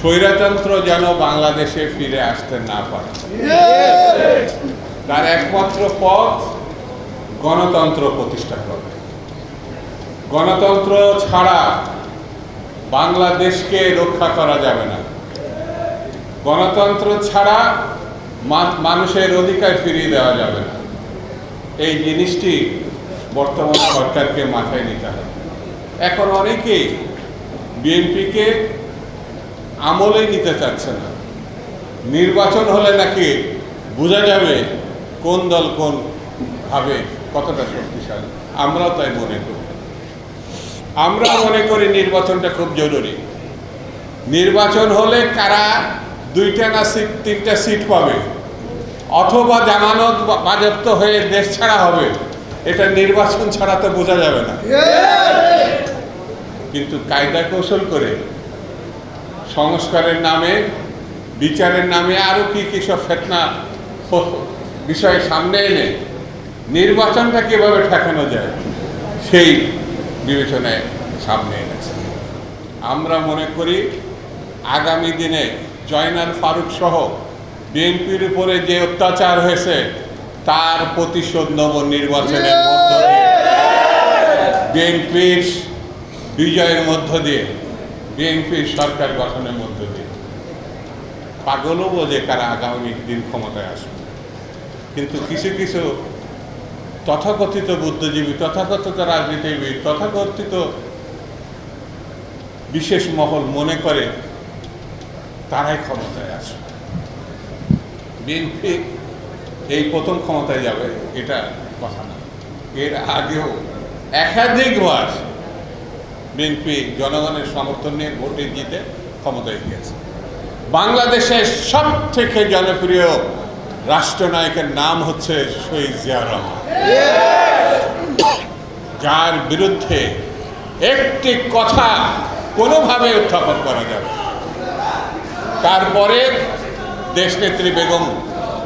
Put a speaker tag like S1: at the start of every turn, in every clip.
S1: স্বৈরতন্ত্র যেন বাংলাদেশে ফিরে আসতে না পারে। তার একমাত্র পথ গণতন্ত্র প্রতিষ্ঠা করা। গণতন্ত্র ছাড়া বাংলাদেশকে রক্ষা করা যাবে না। গণতন্ত্র ছাড়া মানুষের অধিকার ফিরিয়ে দেওয়া যাবে না। এই জিনিসটি বর্তমান সরকারকে মাথায় নিতে হবে। এখন অনেকেই বিএনপিকে আমলে নিতে চাচ্ছে না। নির্বাচন হলে নাকি বোঝা যাবে কোন দল কোন ভাবে কতটা শক্তিশালী। আমরাও তাই মনে করি। আমরা মনে করি নির্বাচনটা খুব জরুরি। নির্বাচন হলে কারা দুইটা না সিট তিনটা সিট পাবে? অথবা জামানত বা- বাজেয়াপ্ত হয়ে দেশ ছাড়া হবে? এটা নির্বাচন ছাড়া তো বোঝা যাবে না। কিন্তু কায়দা কৌশল করে সংস্কারের নামে, বিচারের নামে আরও কি কী সব ফেতনা বিষয় সামনে এনে নির্বাচনটা কীভাবে ঠেকানো যায়, সেই বিবেচনায় সামনে এনেছে। আমরা মনে করি, আগামী দিনে জয়নাল ফারুক সহ বিএনপির উপরে যে অত্যাচার হয়েছে, তার প্রতিশোধ নব নির্বাচনের মধ্য দিয়ে। বিএনপির বিজয়ের মধ্য দিয়ে। বিএনপির সরকার গঠনের মধ্য দিয়ে। পাগলও বোঝে কারা আগামী দিন ক্ষমতায় আসবে। কিন্তু কিছু কিছু তথাকথিত বুদ্ধিজীবী, তথাকথিত রাজনীতিবিদ, তথাকথিত বিশেষ মহল মনে করে তারাই ক্ষমতায় আসবে। বিএনপি এই প্রথম ক্ষমতায় যাবে, এটা কথা না। এর আগেও একাধিকবার বিএনপি জনগণের সমর্থন নিয়ে ভোটে জিতে ক্ষমতায় গিয়েছে। বাংলাদেশের সব থেকে জনপ্রিয় রাষ্ট্রনায়কের নাম হচ্ছে শহীদ জিয়া রহমান। যার বিরুদ্ধে একটি কথা কোনোভাবে উত্থাপন করা যাবে। তারপরে দেশনেত্রী বেগম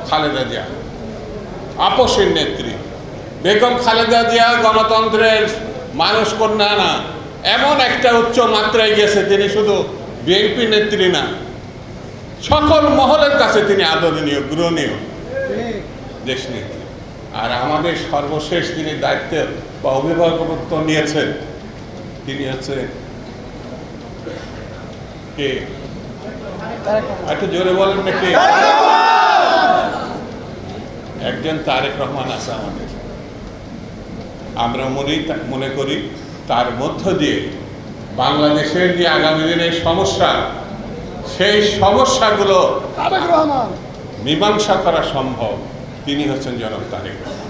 S1: খালেদা জিয়া আপসের নেত্রী। বেগম খালেদা জিয়া গণতন্ত্রের মানুষ কন্যা না। এমন একটা উচ্চ মাত্রায় গেছে তিনি শুধু বিএনপি নেত্রী না, সকল মহলের কাছে তিনি আদরণীয়, গ্রহণীয় দেশনেত্রী আর আমাদের সর্বশেষ তিনি দায়িত্বের বা অভিভাবকত্ব নিয়েছেন, তিনি হচ্ছে কে? একটু জোরে বলেন না কে? একজন তারেক রহমান আছে আমাদের। আমরা মনেই মনে করি তার মধ্য দিয়ে বাংলাদেশের যে আগামী দিনের সমস্যা সেই সমস্যাগুলো মীমাংসা করা সম্ভব তিনি হচ্ছেন জনক তারেক রহমান।